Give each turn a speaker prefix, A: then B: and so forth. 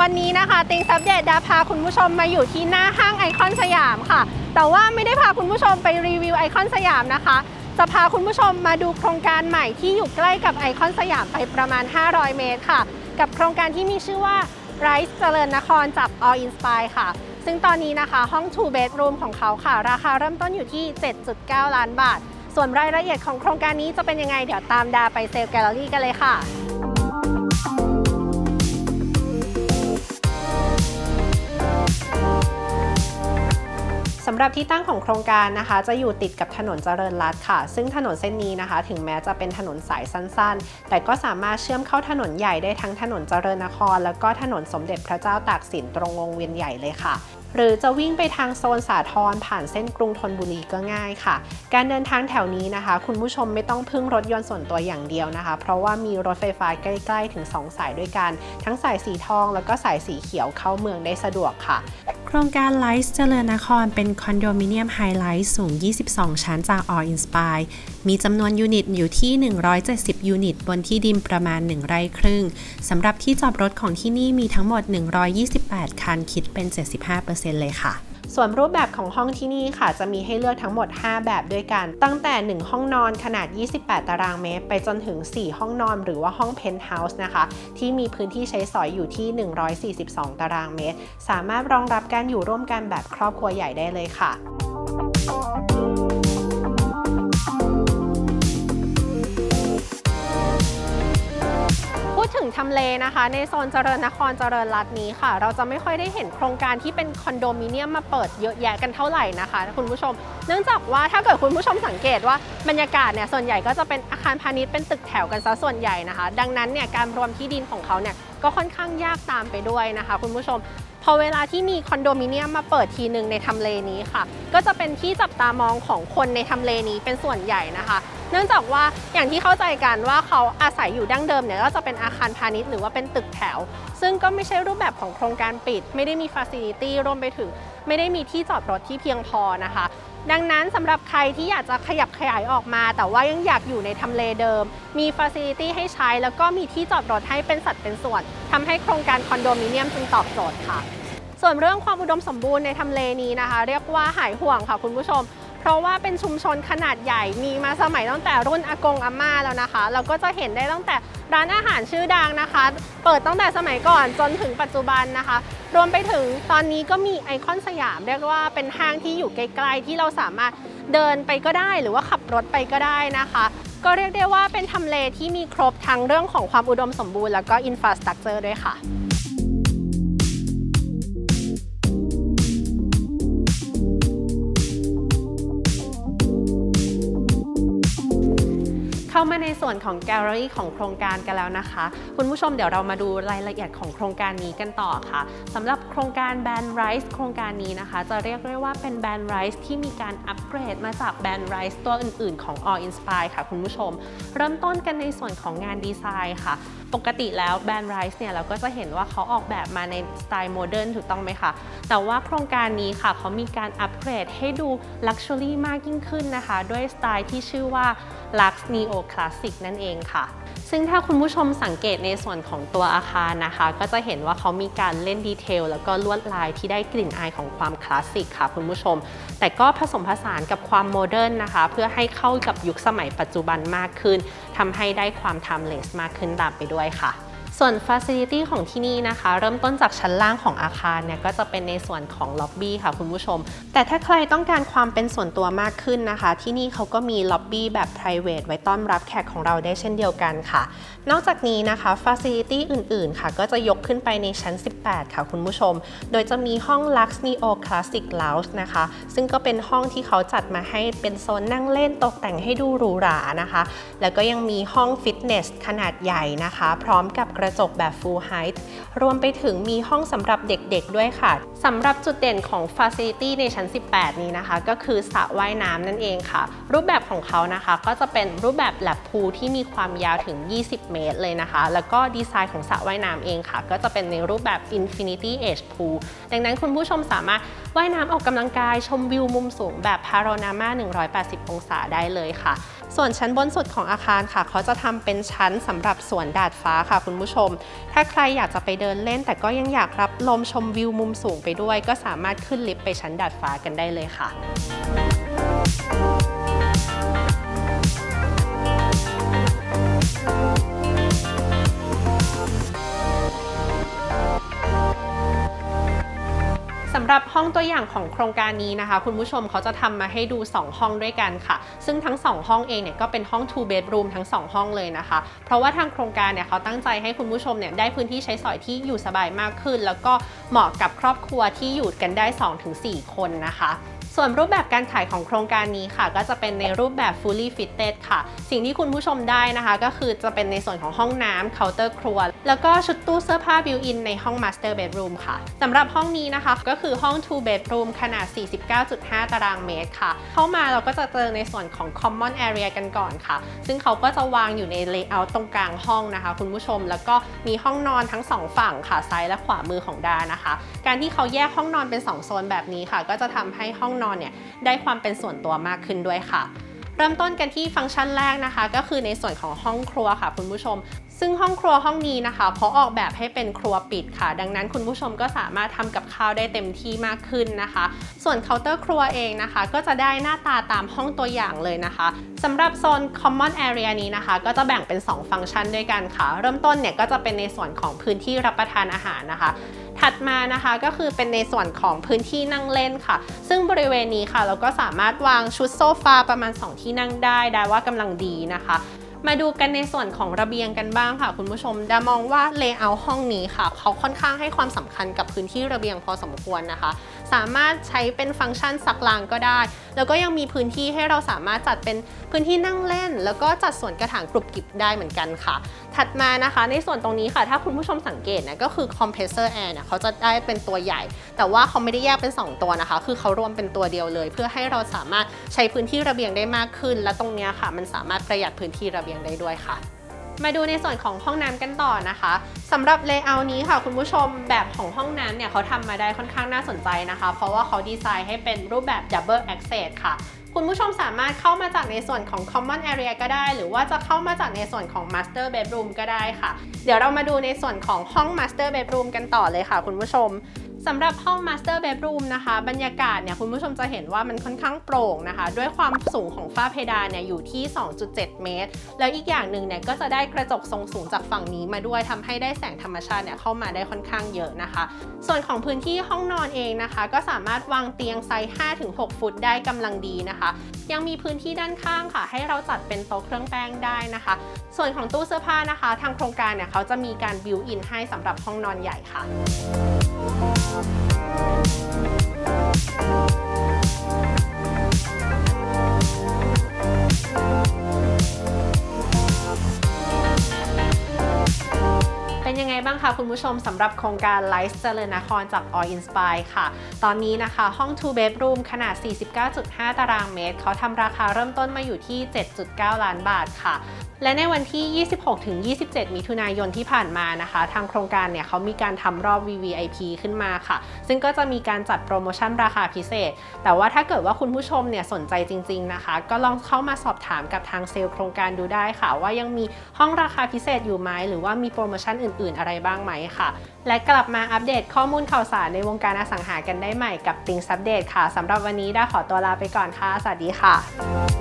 A: วันนี้นะคะติงซับเดตดาพาคุณผู้ชมมาอยู่ที่หน้าห้างไอคอนสยามค่ะ แต่ว่าไม่ได้พาคุณผู้ชมไปรีวิวไอคอนสยามนะคะ จะพาคุณผู้ชมมาดูโครงการใหม่ที่อยู่ใกล้กับไอคอนสยามไปประมาณ 500 เมตรค่ะ กับโครงการที่มีชื่อว่า Rise เจริญนครจาก All Inspire ค่ะ ซึ่งตอนนี้นะคะห้อง 2 bedroom ของเขาค่ะ ราคาเริ่มต้นอยู่ที่ 7.9 ล้านบาท ส่วนรายละเอียดของโครงการนี้จะเป็นยังไงเดี๋ยวตามดาไปเซลล์แกลเลอรี่กันเลยค่ะำหรับที่ตั้งของโครงการนะคะ จะอยู่ติดกับถนนเจริญรัตน์ค่ะ ซึ่งถนนเส้นนี้นะคะ ถึงแม้จะเป็นถนนสายสั้นๆ แต่ก็สามารถเชื่อมเข้าถนนใหญ่ได้ทั้งถนนเจริญนคร แล้วก็ถนนสมเด็จพระเจ้าตากสินตรงวงเวียนใหญ่เลยค่ะหรือจะวิ่งไปทางโซนสาทรผ่านเส้นกรุงธนบุรีก็ง่ายค่ะ การเดินทางแถวนี้นะคะ คุณผู้ชมไม่ต้องพึ่งรถยนต์ส่วนตัวอย่างเดียวนะคะ เพราะว่ามีรถไฟฟ้าใกล้ ๆ ถึง 2 สายด้วยกัน ทั้งสายสีทองแล้วก็สายสีเขียวเข้าเมืองได้สะดวกค่ะ
B: ครงการไลฟ์เจริญนครเป็นคอนโดมิเนียมไฮไลท์สูง 22 ชั้นจากออ Inspire มีจำนวนยูนิตอยู่ที่ 170 ยูนิต บนที่ดินประมาณ 1 ไร่ครึ่งสำหรับที่จอดรถของที่นี่มีทั้งหมด 128 คันคิดเป็น 75%เลยค่ะ
A: ส่วนรูปแบบของห้องที่นี่ค่ะ จะมีให้เลือกทั้งหมด 5 แบบด้วยกัน ตั้งแต่ 1 ห้องนอนขนาด 28 ตารางเมตร ไปจนถึง 4 ห้องนอนหรือว่าห้องเพนท์เฮาส์นะคะ ที่มีพื้นที่ใช้สอยอยู่ที่ 142 ตารางเมตร สามารถรองรับการอยู่ร่วมกันแบบครอบครัวใหญ่ได้เลยค่ะ ถึงทำเลนะคะ ในโซนเจริญนครเจริญรัตน์นี้ค่ะ เราจะไม่ค่อยได้เห็นโครงการที่เป็นคอนโดมิเนียมมาเปิดเยอะแยะกันเท่าไหร่นะคะ คุณผู้ชม เนื่องจากว่าถ้าเกิดคุณผู้ชมสังเกตว่าบรรยากาศเนี่ยส่วนใหญ่ก็จะเป็นอาคารพาณิชย์เป็นตึกแถวกันซะส่วนใหญ่นะคะ ดังนั้นเนี่ยการรวมที่ดินของเขาเนี่ยก็ค่อนข้างยากตามไปด้วยนะคะ คุณผู้ชม พอเวลาที่มีคอนโดมิเนียมมาเปิดทีหนึ่งในทำเลนี้ค่ะ ก็จะเป็นที่จับตามองของคนในทำเลนี้เป็นส่วนใหญ่นะคะ เนื่องจากว่าอย่างที่เข้าใจกันว่าเขาอาศัยอยู่ดั้งเดิมเนี่ยก็จะเป็นอาคารพาณิชย์หรือว่าเป็นตึกแถว ซึ่งก็ไม่ใช่รูปแบบของโครงการปิด ไม่ได้มีฟาซิลิตี้รวมไปถึง ไม่ได้มีที่จอดรถที่เพียงพอนะคะ ดังนั้นสำหรับใครที่อยากจะขยับขยายออกมา แต่ว่ายังอยากอยู่ในทำเลเดิม มีฟ a ซิลิตี้ให้ใช้ แล้วก็มีที่จอดรถให้เป็นสัดเป็นส่วนทำให้โครงการคอนโดมิเนียมจึงตอบโจทย์ค่ะ ส่วนเรื่องความอุดมสมบูรณ์ในทำเลนี้นะคะ เรียกว่าหายห่วงค่ะคุณผู้ชม เพราะว่าเป็นชุมชนขนาดใหญ่มีมาสมัยตั้งแต่รุ่นอากงอาม่าแล้วนะคะ เราก็จะเห็นได้ตั้งแต่ร้านอาหารชื่อดังนะคะ เปิดตั้งแต่สมัยก่อนจนถึงปัจจุบันนะคะ รวมไปถึงตอนนี้ก็มีไอคอนสยามเรียกว่าเป็นห้างที่อยู่ไกลๆที่เราสามารถเดินไปก็ได้หรือว่าขับรถไปก็ได้นะคะ ก็เรียกได้ว่าเป็นทำเลที่มีครบทั้งเรื่องของความอุดมสมบูรณ์แล้วก็อินฟราสตรักเจอร์ด้วยค่ะามาในส่วนของแกลเลอรี่ของโครงการกันแล้วนะคะ คุณผู้ชมเดี๋ยวเรามาดูรายละเอียดของโครงการนี้กันต่อค่ะสำหรับโครงการแบรนด์ไรซ์โครงการนี้นะคะ จะเรียกได้ว่าเป็นแบรนด์ไรซ์ที่มีการอัปเกรดมาจากแบรนด์ไรซ์ตัวอื่น ๆ ของ All Inspire ค่ะคุณผู้ชม เริ่มต้นกันในส่วนของงานดีไซน์ค่ะ ปกติแล้วแบรนด์ไรซ์เนี่ยเราก็จะเห็นว่าเขาออกแบบมาในสไตล์โมเดิร์นถูกต้องไหมคะ แต่ว่าโครงการนี้ค่ะเขามีการอัปเกรดให้ดูลักชัวรี่มากยิ่งขึ้นนะคะ ด้วยสไตล์ที่ชื่อว่า Lux Neo Classic นั่นเองค่ะ ซึ่งถ้าคุณผู้ชมสังเกตในส่วนของตัวอาคารนะคะ ก็จะเห็นว่าเขามีการเล่นดีเทลแล้วก็ลวดลายที่ได้กลิ่นอายของความคลาสสิกค่ะคุณผู้ชม แต่ก็ผสมผสานกับความโมเดิร์นนะคะ เพื่อให้เข้ากับยุคสมัยปัจจุบันมากขึ้นทำให้ได้ความไทม์เลสมากขึ้นตามไปด้วยค่ะ ส่วน Facility ของที่นี่นะคะ เริ่มต้นจากชั้นล่างของอาคารเนี่ยก็จะเป็นในส่วนของล็อบบี้ค่ะคุณผู้ชม แต่ถ้าใครต้องการความเป็นส่วนตัวมากขึ้นนะคะ ที่นี่เขาก็มีล็อบบี้แบบ private ไว้ต้อนรับแขกของเราได้เช่นเดียวกันค่ะ นอกจากนี้นะคะ Facility อื่นๆ ค่ะ ก็จะยกขึ้นไปในชั้น 18 ค่ะคุณผู้ชม โดยจะมีห้อง Lux Neo Classic Lounge นะคะ ซึ่งก็เป็นห้องที่เขาจัดมาให้เป็นโซนนั่งเล่นตกแต่งให้ดูหรูหรานะคะ แล้วก็ยังมีห้องฟิตเนสขนาดใหญ่นะคะ พร้อมกับกระจกแบบ Full Height รวมไปถึงมีห้องสำหรับเด็กๆด้วยค่ะสำหรับจุดเด่นของ Facility ในชั้น 18 นี้นะคะ ก็คือสระว่ายน้ำนั่นเองค่ะ รูปแบบของเขานะคะ ก็จะเป็นรูปแบบแลบพูลที่มีความยาวถึง 20 เมตรเลยนะคะ แล้วก็ดีไซน์ของสระว่ายน้ำเองค่ะ ก็จะเป็นในรูปแบบ Infinity Edge Pool ดังนั้นคุณผู้ชมสามารถว่ายน้ำออกกำลังกายชมวิวมุมสูงแบบ Panorama 180 องศาได้เลยค่ะส่วนชั้นบนสุดของอาคารค่ะ เขาจะทำเป็นชั้นสำหรับสวนดาดฟ้าค่ะคุณผู้ชม ถ้าใครอยากจะไปเดินเล่น แต่ก็ยังอยากรับลมชมวิวมุมสูงไปด้วย ก็สามารถขึ้นลิฟต์ไปชั้นดาดฟ้ากันได้เลยค่ะ สำหรับห้องตัวอย่างของโครงการนี้นะคะ คุณผู้ชมเขาจะทำมาให้ดู 2 ห้องด้วยกันค่ะ ซึ่งทั้ง 2 ห้องเองเนี่ยก็เป็นห้อง two bedroom ทั้ง 2 ห้องเลยนะคะ เพราะว่าทางโครงการเนี่ยเขาตั้งใจให้คุณผู้ชมเนี่ยได้พื้นที่ใช้สอยที่อยู่สบายมากขึ้น แล้วก็เหมาะกับครอบครัวที่อยู่กันได้ 2-4 คนนะคะ ส่วนรูปแบบการขายของโครงการนี้ค่ะ ก็จะเป็นในรูปแบบ fully fitted ค่ะ สิ่งที่คุณผู้ชมได้นะคะ ก็คือจะเป็นในส่วนของห้องน้ำเคาน์เตอร์ครัว แล้วก็ชุดตู้เสื้อผ้า built-in ในห้อง master bedroom ค่ะสำหรับห้องนี้นะคะก็คือห้อง two bedroom ขนาด 49.5 ตารางเมตรค่ะ เข้ามาเราก็จะเจอในส่วนของ common area กันก่อนค่ะ ซึ่งเขาก็จะวางอยู่ใน layout ตรงกลางห้องนะคะ คุณผู้ชมแล้วก็มีห้องนอนทั้งสองฝั่งค่ะซ้ายและขวามือของดานะคะ การที่เขาแยกห้องนอนเป็น 2 โซนแบบนี้ค่ะ ก็จะทำให้ห้องนอนเนี่ยได้ความเป็นส่วนตัวมากขึ้นด้วยค่ะ เริ่มต้นกันที่ฟังก์ชันแรกนะคะ ก็คือในส่วนของห้องครัวค่ะคุณผู้ชม ซึ่งห้องครัวห้องนี้นะคะเพราะออกแบบให้เป็นครัวปิดค่ะ ดังนั้นคุณผู้ชมก็สามารถทำกับข้าวได้เต็มที่มากขึ้นนะคะ ส่วนเคาน์เตอร์ครัวเองนะคะ ก็จะได้หน้าตาตามห้องตัวอย่างเลยนะคะสำหรับโซน common area นี้นะคะ ก็จะแบ่งเป็น 2 ฟังก์ชันด้วยกันค่ะ เริ่มต้นเนี่ยก็จะเป็นในส่วนของพื้นที่รับประทานอาหารนะคะถัดมานะคะก็คือเป็นในส่วนของพื้นที่นั่งเล่นค่ะ ซึ่งบริเวณนี้ค่ะ เราก็สามารถวางชุดโซฟาประมาณ 2 ที่นั่งได้ได้ว่ากำลังดีนะคะ มาดูกันในส่วนของระเบียงกันบ้างค่ะ คุณผู้ชมดามองว่าเลเยอร์ห้องนี้ค่ะ เขาค่อนข้างให้ความสำคัญกับพื้นที่ระเบียงพอสมควรนะคะ สามารถใช้เป็นฟังก์ชันซักลางก็ได้ แล้วก็ยังมีพื้นที่ให้เราสามารถจัดเป็นพื้นที่นั่งเล่น แล้วก็จัดส่วนกระถางกรุบกริบได้เหมือนกันค่ะ ถัดมานะคะ ในส่วนตรงนี้ค่ะ ถ้าคุณผู้ชมสังเกตนะก็คือ compressor air เนี่ยเขาจะได้เป็นตัวใหญ่ แต่ว่าเขาไม่ได้แยกเป็น 2 ตัวนะคะ คือเขารวมเป็นตัวเดียวเลย เพื่อให้เราสามารถใช้พื้นที่ระเบียงได้มากขึ้น และตรงนี้ค่ะ มันสามารถประหยัดพื้นที่ระเบียงได้ด้วยค่ะ มาดูในส่วนของห้องน้ำกันต่อนะคะสำหรับเลเยอร์นี้ค่ะ คุณผู้ชมแบบของห้องน้ำเนี่ยเขาทำมาได้ค่อนข้างน่าสนใจนะคะ เพราะว่าเขาดีไซน์ให้เป็นรูปแบบ double access ค่ะคุณผู้ชมสามารถเข้ามาจากในส่วนของ common area ก็ได้ หรือว่าจะเข้ามาจากในส่วนของ master bedroom ก็ได้ค่ะ เดี๋ยวเรามาดูในส่วนของห้อง master bedroom กันต่อเลยค่ะ คุณผู้ชม สำหรับห้อง Master Bedroom นะคะ บรรยากาศเนี่ยคุณผู้ชมจะเห็นว่ามันค่อนข้างโปร่งนะคะ ด้วยความสูงของฝ้าเพดานเนี่ยอยู่ที่ 2.7 เมตร แล้วอีกอย่างหนึ่งเนี่ยก็จะได้กระจกทรงสูงจากฝั่งนี้มาด้วยทำให้ได้แสงธรรมชาติเนี่ยเข้ามาได้ค่อนข้างเยอะนะคะ ส่วนของพื้นที่ห้องนอนเองนะคะ ก็สามารถวางเตียงไซส์ 5-6 ฟุตได้กำลังดีนะคะ ยังมีพื้นที่ด้านข้างค่ะ ให้เราจัดเป็นโต๊ะเครื่องแป้งได้นะคะ ส่วนของตู้เสื้อผ้านะคะ ทางโครงการเนี่ยเขาจะมีการบิวอินให้สำหรับห้องนอนใหญ่ค่ะ เป็นยังไงบ้างคะคุณผู้ชมสำหรับโครงการไลฟ์เจริญนครจาก All Inspire ค่ะ ตอนนี้นะคะห้อง two bedroom ขนาด 49.5 ตารางเมตร เขาทำราคาเริ่มต้นมาอยู่ที่ 7.9 ล้านบาทค่ะ และในวันที่ 26-27 มิถุนายนที่ผ่านมานะคะ ทางโครงการเนี่ยเขามีการทำรอบ VVIP ขึ้นมาค่ะ ซึ่งก็จะมีการจัดโปรโมชั่นราคาพิเศษ แต่ว่าถ้าเกิดว่าคุณผู้ชมเนี่ยสนใจจริง ๆนะคะ ก็ลองเข้ามาสอบถามกับทางเซลล์โครงการดูได้ค่ะ ว่ายังมีห้องราคาพิเศษอยู่ไหมหรือว่ามีโปรโมชั่นอื่น ๆ อะไรบ้างไหมค่ะ และกลับมาอัปเดตข้อมูลข่าวสารในวงการอสังหากันได้ใหม่กับติงซัปเดตค่ะสำหรับวันนี้ได้ขอตัวลาไปก่อนค่ะสวัสดีค่ะ